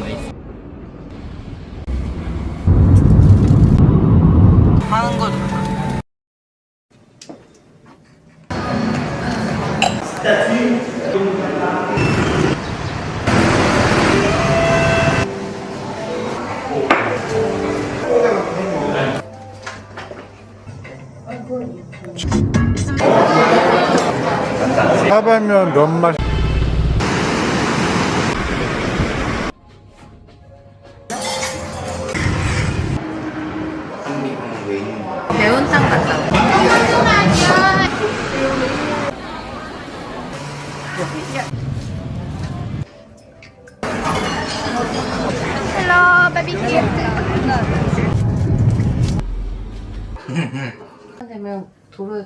맛있어. 하는 거죠. 사발면 면맛 매운탕 같다고. Hello, baby gift. 되면 도로